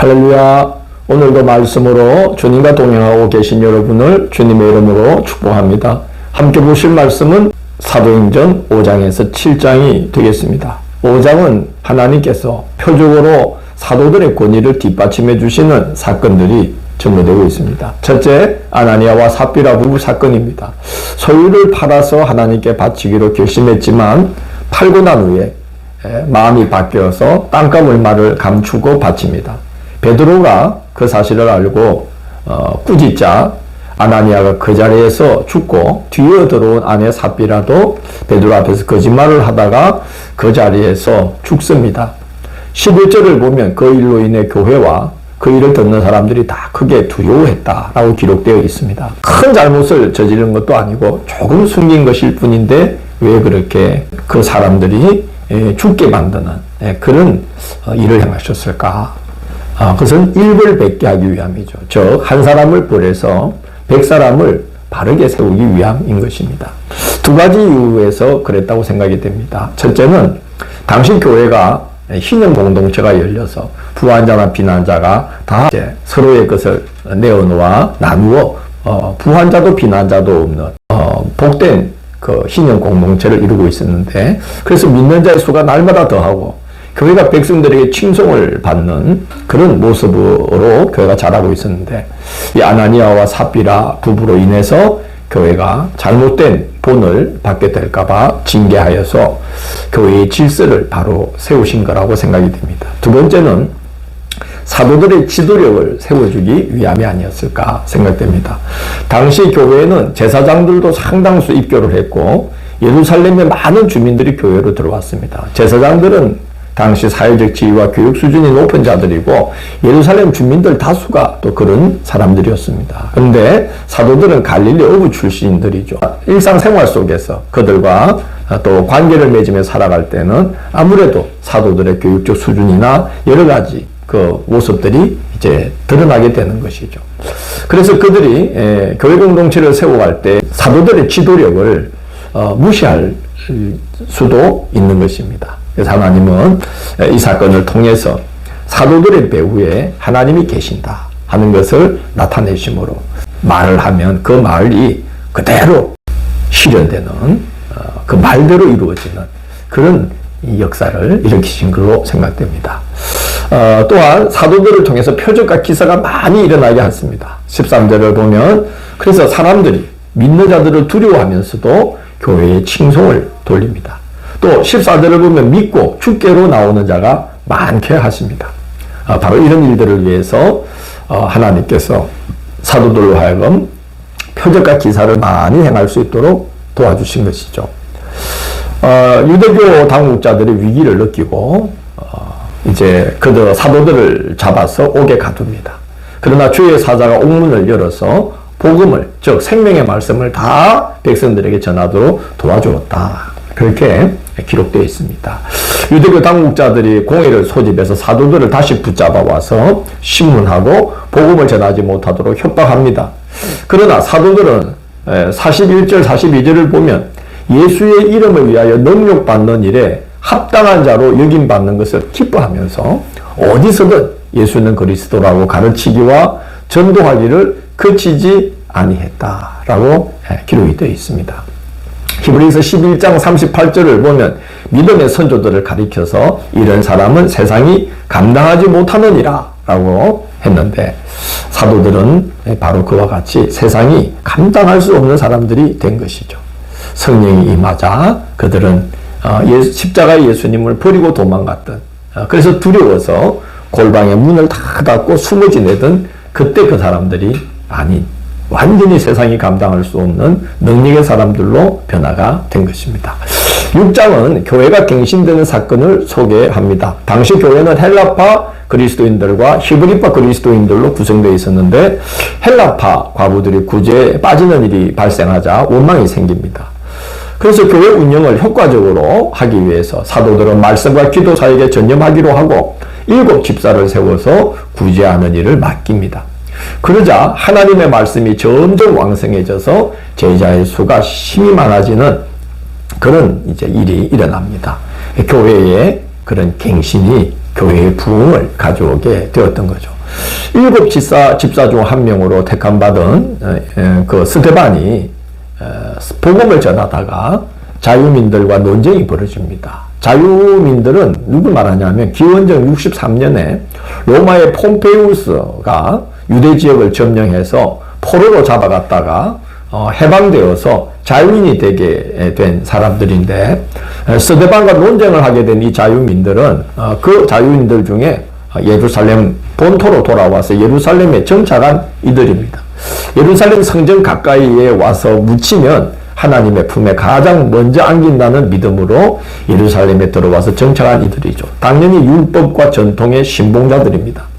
할렐루야. 오늘도 말씀으로 주님과 동행하고 계신 여러분을 주님의 이름으로 축복합니다. 함께 보실 말씀은 사도행전 5장에서 7장이 되겠습니다. 5장은 하나님께서 표적으로 사도들의 권위를 뒷받침해 주시는 사건들이 전개되고 있습니다. 첫째, 아나니아와 삽비라 부부 사건입니다. 소유를 팔아서 하나님께 바치기로 결심했지만 팔고 난 후에 에, 마음이 바뀌어서 땅값 얼마를 감추고 바칩니다. 베드로가 그 사실을 알고 어, 꾸짖자 아나니아가 그 자리에서 죽고 뒤에 들어온 아내 삽비라도 베드로 앞에서 거짓말을 하다가 그 자리에서 죽습니다. 11절을 보면 그 일로 인해 교회와 그 일을 듣는 사람들이 다 크게 두려워했다라고 기록되어 있습니다. 큰 잘못을 저지른 것도 아니고 조금 숨긴 것일 뿐인데 왜 그렇게 그 사람들이 예, 죽게 만드는 예, 그런 어, 일을 행하셨을까? 아, 그것은 일벌 백게 하기 위함이죠. 즉, 한 사람을 벌해서 백 사람을 바르게 세우기 위함인 것입니다. 두 가지 이유에서 그랬다고 생각이 됩니다. 첫째는 당시 교회가 신형 공동체가 열려서 부환자나 비난자가 다 이제 서로의 것을 내어놓아 나누어 어, 부환자도 비난자도 없는 어, 복된 그 신형 공동체를 이루고 있었는데 그래서 믿는 자의 수가 날마다 더하고 교회가 백성들에게 칭송을 받는 그런 모습으로 교회가 자라고 있었는데 이 아나니아와 삽비라 부부로 인해서 교회가 잘못된 본을 받게 될까봐 징계하여서 교회의 질서를 바로 세우신 거라고 생각이 됩니다. 두 번째는 사도들의 지도력을 세워주기 위함이 아니었을까 생각됩니다. 당시 교회에는 제사장들도 상당수 입교를 했고 예루살렘에 많은 주민들이 교회로 들어왔습니다. 제사장들은 당시 사회적 지위와 교육 수준이 높은 자들이고 예루살렘 주민들 다수가 또 그런 사람들이었습니다. 그런데 사도들은 갈릴리 어부 출신들이죠. 일상생활 속에서 그들과 또 관계를 맺으며 살아갈 때는 아무래도 사도들의 교육적 수준이나 여러 가지 그 모습들이 이제 드러나게 되는 것이죠. 그래서 그들이 에, 교회 공동체를 세워갈 때 사도들의 지도력을 어, 무시할 수도 있는 것입니다. 그래서 하나님은 이 사건을 통해서 사도들의 배후에 하나님이 계신다 하는 것을 나타내심으로 말을 하면 그 말이 그대로 실현되는 어, 그 말대로 이루어지는 그런 역사를 일으키신 걸로 생각됩니다. 어, 또한 사도들을 통해서 표적과 기사가 많이 일어나게 했습니다. 13절을 보면 그래서 사람들이 믿는 자들을 두려워하면서도 교회에 칭송을 돌립니다. 또 14절을 보면 믿고 주께로 나오는 자가 많게 하십니다. 어, 바로 이런 일들을 위해서 어, 하나님께서 사도들로 하여금 표적과 기사를 많이 행할 수 있도록 도와주신 것이죠. 어, 유대교 당국자들이 위기를 느끼고 어, 이제 그들 사도들을 잡아서 옥에 가둡니다. 그러나 주의 사자가 옥문을 열어서 복음을 즉 생명의 말씀을 다 백성들에게 전하도록 도와주었다. 그렇게 기록되어 있습니다. 유대교 당국자들이 공의를 소집해서 사도들을 다시 붙잡아 와서 신문하고 복음을 전하지 못하도록 협박합니다. 그러나 사도들은 41절, 42절을 보면 예수의 이름을 위하여 능력받는 일에 합당한 자로 여김받는 것을 기뻐하면서 어디서든 예수는 그리스도라고 가르치기와 전도하기를 그치지 아니했다라고 기록이 되어 있습니다. 히브리서 11장 38절을 보면 믿음의 선조들을 가리켜서 이런 사람은 세상이 감당하지 못하느니라 라고 했는데 사도들은 바로 그와 같이 세상이 감당할 수 없는 사람들이 된 것이죠. 성령이 임하자 그들은 어, 십자가의 예수님을 버리고 도망갔던 어, 그래서 두려워서 골방의 문을 다 닫고 숨어 지내던 그때 그 사람들이 아닌 완전히 세상이 감당할 수 없는 능력의 사람들로 변화가 된 것입니다. 6장은 교회가 갱신되는 사건을 소개합니다. 당시 교회는 헬라파 그리스도인들과 히브리파 그리스도인들로 구성되어 있었는데 헬라파 과부들이 구제에 빠지는 일이 발생하자 원망이 생깁니다. 그래서 교회 운영을 효과적으로 하기 위해서 사도들은 말씀과 기도 사역에 전념하기로 하고 일곱 집사를 세워서 구제하는 일을 맡깁니다. 그러자 하나님의 말씀이 점점 왕성해져서 제자의 수가 힘이 많아지는 그런 이제 일이 일어납니다. 교회에 그런 갱신이 교회의 부흥을 가져오게 되었던 거죠. 일곱 집사, 집사 중 한 명으로 택함받은 어, 그 스테반이 어, 복음을 전하다가 자유민들과 논쟁이 벌어집니다. 자유민들은 누굴 말하냐면 기원전 63년에 로마의 폼페이우스가 유대 지역을 점령해서 포로로 잡아갔다가 어, 해방되어서 자유인이 되게 된 사람들인데 스데반과 논쟁을 하게 된 이 자유민들은 어, 그 자유인들 중에 예루살렘 본토로 돌아와서 예루살렘에 정착한 이들입니다. 예루살렘 성전 가까이에 와서 묻히면 하나님의 품에 가장 먼저 안긴다는 믿음으로 예루살렘에 들어와서 정착한 이들이죠. 당연히 율법과 전통의 신봉자들입니다.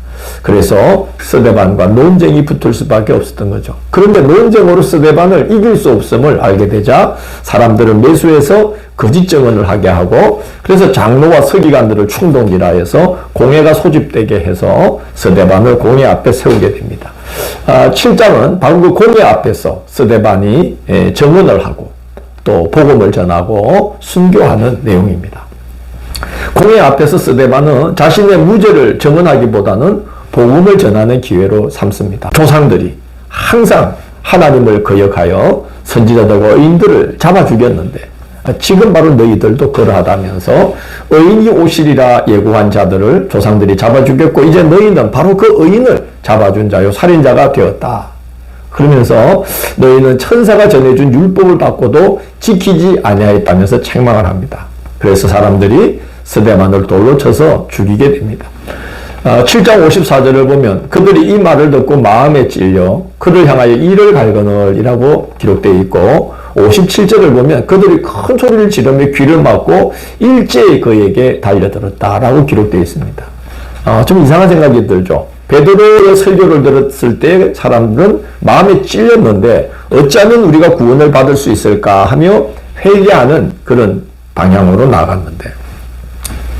그래서 스데반과 논쟁이 붙을 수밖에 없었던 거죠. 그런데 논쟁으로 스데반을 이길 수 없음을 알게 되자 사람들은 매수해서 거짓 증언을 하게 하고 그래서 장로와 서기관들을 충동질하여서 공회가 소집되게 해서 스데반을 공회 앞에 세우게 됩니다. 아, 7장은 바로 그 공회 앞에서 스데반이 예, 증언을 하고 또 복음을 전하고 순교하는 내용입니다. 공회 앞에서 스데반은 자신의 무죄를 증언하기보다는 복음을 전하는 기회로 삼습니다. 조상들이 항상 하나님을 거역하여 선지자들과 의인들을 잡아 죽였는데 지금 바로 너희들도 그러하다면서 의인이 오시리라 예고한 자들을 조상들이 잡아 죽였고 이제 너희는 바로 그 의인을 잡아준 자요 살인자가 되었다. 그러면서 너희는 천사가 전해준 율법을 받고도 지키지 아니하였다면서 책망을 합니다. 그래서 사람들이 스데반을 돌로 쳐서 죽이게 됩니다. 7장 아, 54절을 보면 그들이 이 말을 듣고 마음에 찔려 그를 향하여 이를 갈거늘이라고 기록되어 있고 57절을 보면 그들이 큰 소리를 지르며 귀를 막고 일제히 그에게 달려들었다라고 기록되어 있습니다. 아, 좀 이상한 생각이 들죠. 베드로의 설교를 들었을 때 사람들은 마음에 찔렸는데 어찌하면 우리가 구원을 받을 수 있을까 하며 회개하는 그런 방향으로 나갔는데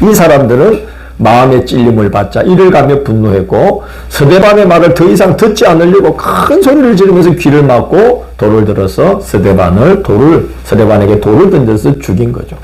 이 사람들은 마음의 찔림을 받자 이를 가며 분노했고 스데반의 말을 더 이상 듣지 않으려고 큰 소리를 지르면서 귀를 막고 돌을 들어서 스데반을 돌을 스데반에게 돌을 던져서 죽인 거죠.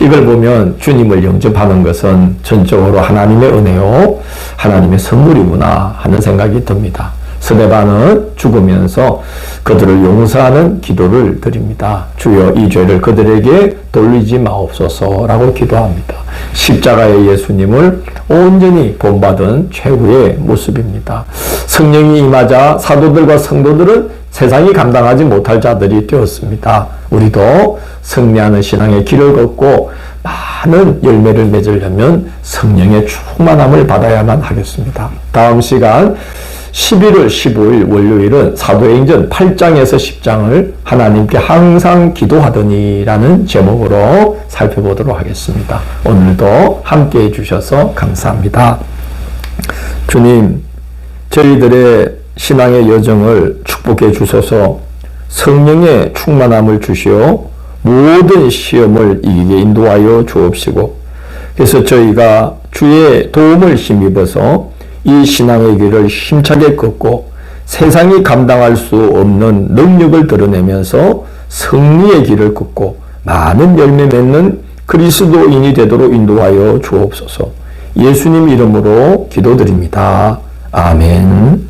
이걸 보면 주님을 영접하는 것은 전적으로 하나님의 은혜요 하나님의 선물이구나 하는 생각이 듭니다. 스데반은 죽으면서 그들을 용서하는 기도를 드립니다. 주여 이 죄를 그들에게 돌리지 마옵소서라고 기도합니다. 십자가의 예수님을 온전히 본받은 최후의 모습입니다. 성령이 임하자 사도들과 성도들은 세상이 감당하지 못할 자들이 되었습니다. 우리도 승리하는 신앙의 길을 걷고 많은 열매를 맺으려면 성령의 충만함을 받아야만 하겠습니다. 다음 시간 11월 15일 월요일은 사도행전 8장에서 10장을 하나님께 항상 기도하더니라는 제목으로 살펴보도록 하겠습니다. 오늘도 함께 해주셔서 감사합니다. 주님, 저희들의 신앙의 여정을 축복해 주셔서 성령의 충만함을 주시어 모든 시험을 이기게 인도하여 주옵시고 그래서 저희가 주의 도움을 힘입어서 이 신앙의 길을 힘차게 걷고 세상이 감당할 수 없는 능력을 드러내면서 승리의 길을 걷고 많은 열매 맺는 그리스도인이 되도록 인도하여 주옵소서. 예수님 이름으로 기도드립니다. 아멘.